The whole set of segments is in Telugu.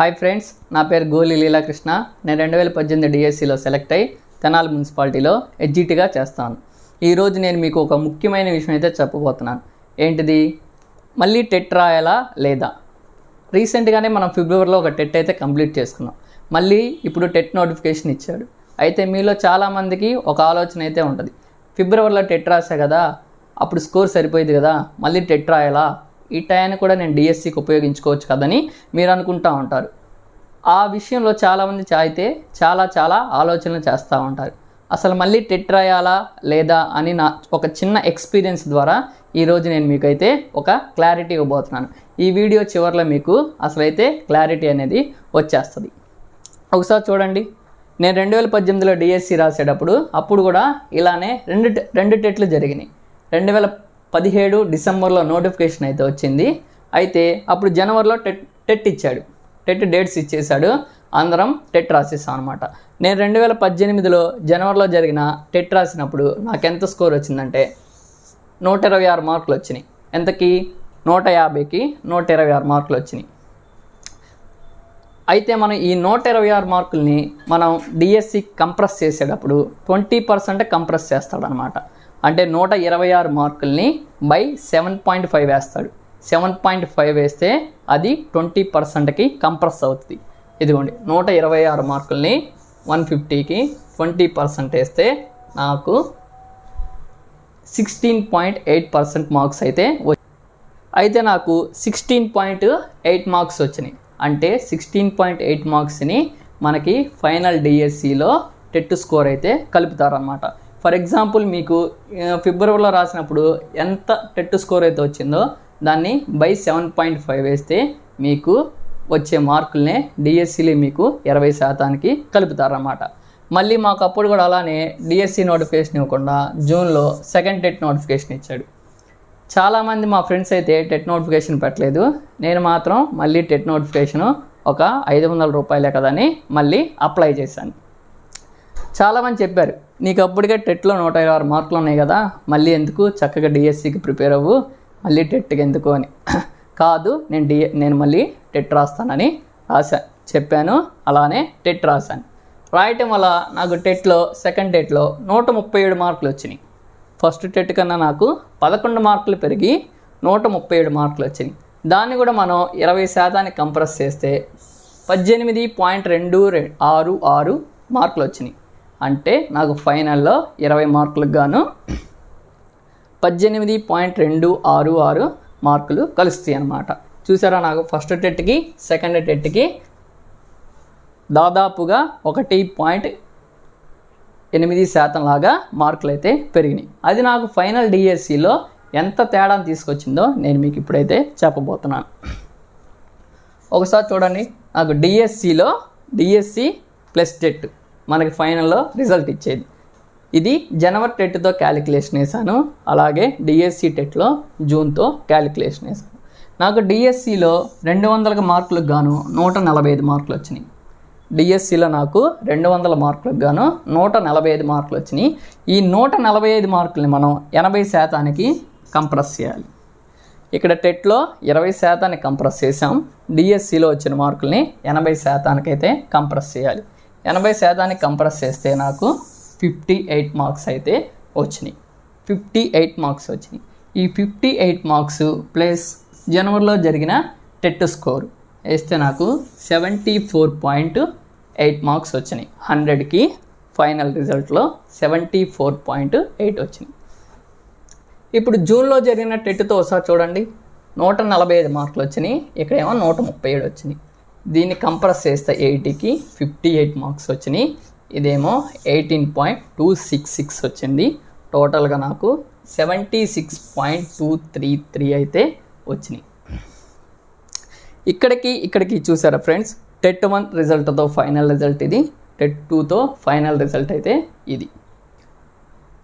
హాయ్ ఫ్రెండ్స్ నా పేరు గోలి లీలాకృష్ణ. నేను రెండు వేల పద్దెనిమిది డిఎస్సిలో సెలెక్ట్ అయ్యి తెనాలి మున్సిపాలిటీలో ఎడ్జిటీగా చేస్తాను. ఈరోజు నేను మీకు ఒక ముఖ్యమైన విషయం అయితే చెప్పబోతున్నాను. ఏంటిది? మళ్ళీ టెట్ రాయాలా లేదా? రీసెంట్గానే మనం ఫిబ్రవరిలో ఒక టెట్ అయితే కంప్లీట్ చేసుకున్నాం. మళ్ళీ ఇప్పుడు టెట్ నోటిఫికేషన్ ఇచ్చాడు. అయితే మీలో చాలామందికి ఒక ఆలోచన అయితే ఉంటుంది. ఫిబ్రవరిలో టెట్ రాసా కదా? అప్పుడు స్కోర్ సరిపోయింది కదా? మళ్ళీ టెట్ రాయాలా? ఈ టయాన్ని కూడా నేను డిఎస్సికి ఉపయోగించుకోవచ్చు కదని మీరు అనుకుంటా ఉంటారు. ఆ విషయంలో చాలామంది చా- అయితే చాలా చాలా ఆలోచనలు చేస్తూ ఉంటారు. అసలు మళ్ళీ టెట్ రాయాలా లేదా అని నా ఒక చిన్న ఎక్స్పీరియన్స్ ద్వారా ఈరోజు నేను మీకైతే ఒక క్లారిటీ ఇవ్వబోతున్నాను. ఈ వీడియో చివరిలో మీకు అసలైతే క్లారిటీ అనేది వచ్చేస్తుంది. ఒకసారి చూడండి. నేను రెండు వేల పద్దెనిమిదిలో డిఎస్సి రాసేటప్పుడు అప్పుడు కూడా ఇలానే రెండు రెండు టెట్లు జరిగినాయి. రెండు వేల పదిహేడు డిసెంబర్లో నోటిఫికేషన్ అయితే వచ్చింది. అయితే అప్పుడు జనవరిలో టెట్ టెట్ ఇచ్చాడు. టెట్ డేట్స్ ఇచ్చేశాడు. అందరం టెట్ రాసేసాం అనమాట నేను రెండు వేల పద్దెనిమిదిలో జనవరిలో జరిగిన టెట్ రాసినప్పుడు నాకు ఎంత స్కోర్ వచ్చిందంటే నూట ఇరవై ఆరు మార్కులు వచ్చినాయి. ఎంతకి? నూట యాభైకి నూట ఇరవై ఆరు మార్కులు వచ్చినాయి. అయితే మనం ఈ నూట ఇరవై ఆరు మార్కుల్ని మనం డిఎస్సి కంప్రెస్ చేసేటప్పుడు ట్వంటీ పర్సెంట్ కంప్రెస్ చేస్తాడనమాట అంటే నూట ఇరవై ఆరు మార్కుల్ని బై సెవెన్ పాయింట్ ఫైవ్ వేస్తాడు. సెవెన్ పాయింట్ ఫైవ్ వేస్తే అది ట్వంటీ పర్సెంట్కి కంప్రెస్ అవుతుంది. ఇదిగోండి నూట ఇరవై ఆరు మార్కుల్ని వన్ ఫిఫ్టీకి ట్వంటీ పర్సెంట్ వేస్తే నాకు sixteen point eight percent marks అయితే వచ్చాయి అయితే నాకు సిక్స్టీన్ పాయింట్ ఎయిట్ మార్క్స్ వచ్చినాయి. అంటే సిక్స్టీన్ పాయింట్ ఎయిట్ మార్క్స్ని మనకి ఫైనల్ డిఎస్సిలో టెట్ స్కోర్ అయితే కలుపుతారనమాట ఫర్ ఎగ్జాంపుల్ మీకు ఫిబ్రవరిలో రాసినప్పుడు ఎంత టెట్ స్కోర్ అయితే వచ్చిందో దాన్ని బై సెవెన్ పాయింట్ ఫైవ్ వేస్తే మీకు వచ్చే మార్కులనే డిఎస్సిలో మీకు ఇరవై శాతానికి కలుపుతారన్నమాట. మళ్ళీ మాకు అప్పుడు కూడా అలానే డిఎస్సి నోటిఫికేషన్ ఇవ్వకుండా జూన్లో సెకండ్ టెట్ నోటిఫికేషన్ ఇచ్చాడు. చాలామంది మా ఫ్రెండ్స్ అయితే టెట్ నోటిఫికేషన్ పెట్టలేదు. నేను మాత్రం మళ్ళీ టెట్ నోటిఫికేషన్ ఒక ఐదు వందల రూపాయలే కదని మళ్ళీ అప్లై చేశాను. చాలామంది చెప్పారు నీకు అప్పటికే టెట్లో నూట ఇరవై ఆరు మార్కులు ఉన్నాయి కదా మళ్ళీ ఎందుకు? చక్కగా డిఎస్సికి ప్రిపేర్ అవ్వు మళ్ళీ టెట్కి ఎందుకు అని. కాదు నేను డి నేను మళ్ళీ టెట్ రాస్తానని రాశాను చెప్పాను అలానే టెట్ రాశాను. రాయటం వల్ల నాకు టెట్లో సెకండ్ టెట్లో నూట ముప్పై ఏడు మార్కులు వచ్చినాయి. ఫస్ట్ టెట్ కన్నా నాకు పదకొండు మార్కులు పెరిగి నూట ముప్పై ఏడు మార్కులు వచ్చినాయి. దాన్ని కూడా మనం ఇరవై శాతానికి కంప్రెస్ చేస్తే పద్దెనిమిది పాయింట్ రెండు రె- ఆరు ఆరు మార్కులు వచ్చినాయి. అంటే నాకు ఫైనల్లో ఇరవై మార్కులకు గాను పద్దెనిమిది పాయింట్ రెండు ఆరు ఆరు మార్కులు కలుస్తాయి అన్నమాట. చూసారా నాకు ఫస్ట్ టెట్కి సెకండ్ టెట్కి దాదాపుగా ఒకటి పాయింట్ ఎనిమిది శాతం లాగా మార్కులు అయితే పెరిగినాయి. అది నాకు ఫైనల్ డిఎస్సిలో ఎంత తేడాను తీసుకొచ్చిందో నేను మీకు ఇప్పుడైతే చెప్పబోతున్నాను. ఒకసారి చూడండి నాకు డిఎస్సిలో డిఎస్సి ప్లస్ టెట్. మనకి ఫైనల్లో రిజల్ట్ ఇచ్చేది. ఇది జనవరి టెట్తో క్యాలిక్యులేషన్ వేసాను అలాగే డిఎస్సి టెట్లో జూన్తో క్యాలిక్యులేషన్ వేసాను నాకు డిఎస్సిలో రెండు వందల మార్కులకు గాను నూట నలభై ఐదు మార్కులు వచ్చినాయి. డిఎస్సిలో నాకు రెండు వందల మార్కులకు గాను నూట నలభై ఐదు మార్కులు వచ్చినాయి. ఈ నూట నలభై ఐదు మార్కుల్ని మనం ఎనభై శాతానికి కంప్రెస్ చేయాలి. ఇక్కడ టెట్లో ఇరవై శాతానికి కంప్రెస్ చేసాం డిఎస్సిలో వచ్చిన మార్కుల్ని ఎనభై శాతానికైతే కంప్రెస్ చేయాలి. ఎనభై శాతానికి కంప్రెస్ చేస్తే నాకు ఫిఫ్టీ ఎయిట్ మార్క్స్ అయితే వచ్చినాయి. ఫిఫ్టీ ఎయిట్ మార్క్స్ వచ్చినాయి. ఈ ఫిఫ్టీ ఎయిట్ మార్క్స్ ప్లస్ జనవరిలో జరిగిన టెట్ స్కోర్ వేస్తే నాకు seventy four point eight marks వచ్చినాయి హండ్రెడ్కి ఫైనల్ రిజల్ట్లో సెవెంటీ ఫోర్ పాయింట్ ఎయిట్ వచ్చినాయి. ఇప్పుడు జూన్లో జరిగిన టెట్తో ఒకసారి చూడండి. నూట నలభై ఐదు మార్కులు వచ్చినాయి. ఇక్కడేమో నూట ముప్పై ఏడు వచ్చినాయి. దీన్ని కంప్రెస్ చేస్తే ఎయిటీకి ఫిఫ్టీ ఎయిట్ మార్క్స్ వచ్చినాయి. ఇదేమో eighteen point two six six వచ్చింది. టోటల్గా నాకు seventy six point two three three అయితే వచ్చినాయి. ఇక్కడికి ఇక్కడికి చూసారా ఫ్రెండ్స్? టెట్ వన్ రిజల్ట్తో ఫైనల్ రిజల్ట్ ఇది. టెట్ టూతో ఫైనల్ రిజల్ట్ అయితే ఇది.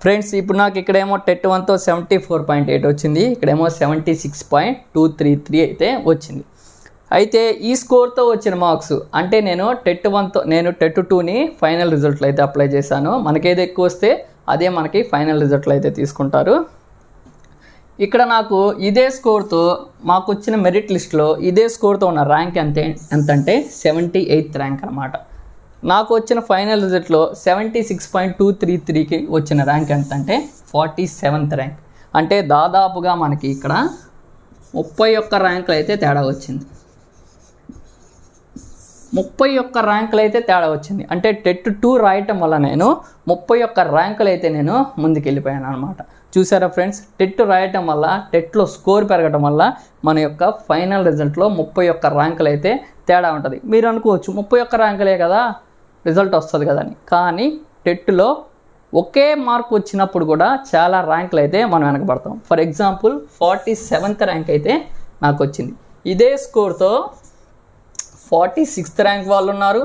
ఫ్రెండ్స్ ఇప్పుడు నాకు ఇక్కడేమో టెట్ వన్తో సెవెంటీ ఫోర్ పాయింట్ ఎయిట్ వచ్చింది. ఇక్కడేమో seventy six point two three three అయితే వచ్చింది. అయితే ఈ స్కోర్తో వచ్చిన మార్క్స్ అంటే నేను టెట్ వన్తో నేను టెట్ టూని ఫైనల్ రిజల్ట్లో అయితే అప్లై చేశాను. మనకేది ఎక్కువ వస్తే అదే మనకి ఫైనల్ రిజల్ట్లో అయితే తీసుకుంటారు. ఇక్కడ నాకు ఇదే స్కోర్తో మాకు వచ్చిన మెరిట్ లిస్ట్లో ఇదే స్కోర్తో ఉన్న ర్యాంక్ ఎంత ఎంత అంటే సెవెంటీ ఎయిత్ ర్యాంక్ అనమాట నాకు వచ్చిన final రిజల్ట్లో seventy six point two three త్రీకి వచ్చిన ర్యాంక్ ఎంత అంటే ఫార్టీ సెవెంత్ ర్యాంక్. అంటే దాదాపుగా మనకి ఇక్కడ ముప్పై ఒక్క ర్యాంకులు అయితే తేడా వచ్చింది. ముప్పై ఒక్క ర్యాంకులు అయితే తేడా వచ్చింది. అంటే టెట్ టూ రాయటం వల్ల నేను ముప్పై ఒక్క ర్యాంకులు అయితే నేను ముందుకెళ్ళిపోయాను అనమాట చూసారా ఫ్రెండ్స్? టెట్ రాయటం వల్ల టెట్లో స్కోర్ పెరగటం వల్ల మన యొక్క ఫైనల్ రిజల్ట్లో ముప్పై ఒక్క ర్యాంకులు అయితే తేడా ఉంటుంది. మీరు అనుకోవచ్చు ముప్పై ఒక్క ర్యాంకులే కదా రిజల్ట్ వస్తుంది కదా అని. కానీ టెట్లో ఒకే మార్క్ వచ్చినప్పుడు కూడా చాలా ర్యాంకులు అయితే మనం వెనకబడతాం. For example forty seventh rank అయితే నాకు వచ్చింది ఇదే స్కోర్తో ఫార్టీ సిక్స్త్ ర్యాంక్ వాళ్ళు ఉన్నారు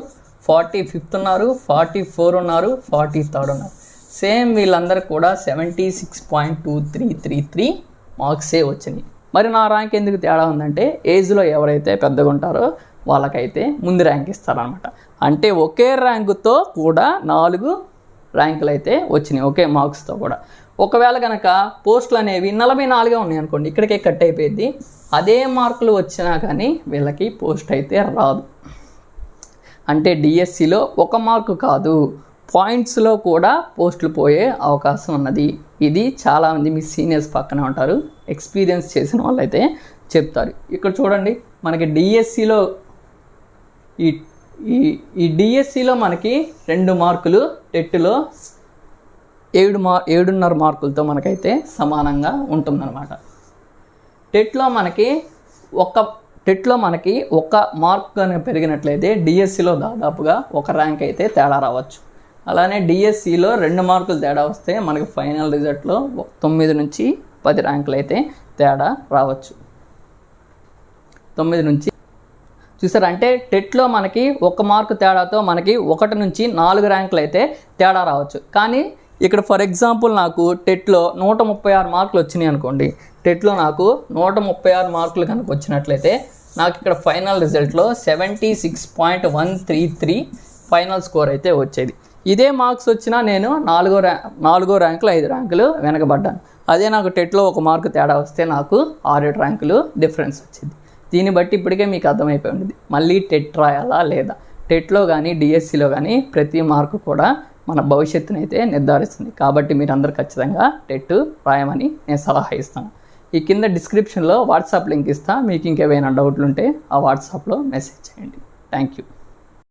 ఫార్టీ ఫిఫ్త్ ఉన్నారు ఫార్టీ ఫోర్ ఉన్నారు ఫార్టీ థర్డ్ ఉన్నారు. సేమ్ వీళ్ళందరూ కూడా seventy six point two three three three మార్క్సే వచ్చినాయి. మరి నా ర్యాంక్ ఎందుకు తేడా ఉందంటే ఏజ్లో ఎవరైతే పెద్దగా ఉంటారో వాళ్ళకైతే ముందు ర్యాంక్ ఇస్తారనమాట అంటే ఒకే ర్యాంకుతో కూడా నాలుగు ర్యాంకులు అయితే వచ్చినాయి ఒకే మార్క్స్తో కూడా. ఒకవేళ కనుక పోస్టులు అనేవి నలభై నాలుగే ఉన్నాయి అనుకోండి ఇక్కడికే కట్ అయిపోయింది అదే మార్కులు వచ్చినా కానీ వీళ్ళకి పోస్ట్ అయితే రాదు. అంటే డిఎస్సిలో ఒక మార్కు కాదు పాయింట్స్లో కూడా పోస్టులు పోయే అవకాశం ఉన్నది. ఇది చాలామంది మీ సీనియర్స్ పక్కనే ఉంటారు ఎక్స్పీరియన్స్ చేసిన వాళ్ళైతే చెప్తారు. ఇక్కడ చూడండి మనకి డిఎస్సిలో ఈ ఈ ఈ డిఎస్సిలో మనకి రెండు మార్కులు టెట్లో ఏడు మా ఏడున్నర మార్కులతో మనకైతే సమానంగా ఉంటుందన్నమాట. టెట్లో మనకి ఒక టెట్లో మనకి ఒక మార్క్ కనుక పెరిగినట్లయితే డిఎస్సిలో దాదాపుగా ఒక ర్యాంక్ అయితే తేడా రావచ్చు. అలానే డిఎస్సిలో రెండు మార్కులు తేడా వస్తే మనకి ఫైనల్ రిజల్ట్లో తొమ్మిది నుంచి పది ర్యాంకులు అయితే తేడా రావచ్చు. తొమ్మిది నుంచి చూసారు? అంటే టెట్లో మనకి ఒక మార్కు తేడాతో మనకి ఒకటి నుంచి నాలుగు ర్యాంకులు అయితే తేడా రావచ్చు. కానీ ఇక్కడ ఫర్ ఎగ్జాంపుల్ నాకు టెట్లో నూట ముప్పై ఆరు మార్కులు వచ్చినాయి అనుకోండి టెట్లో నాకు నూట ముప్పై ఆరు మార్కులు కనుక వచ్చినట్లయితే నాకు ఇక్కడ final రిజల్ట్లో seventy six point one three three final score అయితే వచ్చేది. ఇదే మార్క్స్ వచ్చినా నేను నాలుగో ర్యా నాలుగో ర్యాంకులు ఐదు ర్యాంకులు వెనకబడ్డాను. అదే నాకు టెట్లో ఒక మార్కు తేడా వస్తే నాకు ఆరేడు ర్యాంకులు డిఫరెన్స్ వచ్చింది. దీన్ని బట్టి ఇప్పటికే మీకు అర్థమైపోయింది మళ్ళీ టెట్ రాయాలా లేదా? టెట్లో కానీ డిఎస్సిలో కానీ ప్రతి మార్కు కూడా మన భవిష్యత్తుని అయితే నిర్ధారిస్తుంది. కాబట్టి మీరందరూ ఖచ్చితంగా టెట్ రాయమని నేను సలహా ఇస్తాను. ఈ కింద డిస్క్రిప్షన్లో వాట్సాప్ లింక్ ఇస్తా. మీకు ఇంకేమైనా డౌట్లు ఉంటే ఆ వాట్సాప్లో మెసేజ్ చేయండి. Thank you.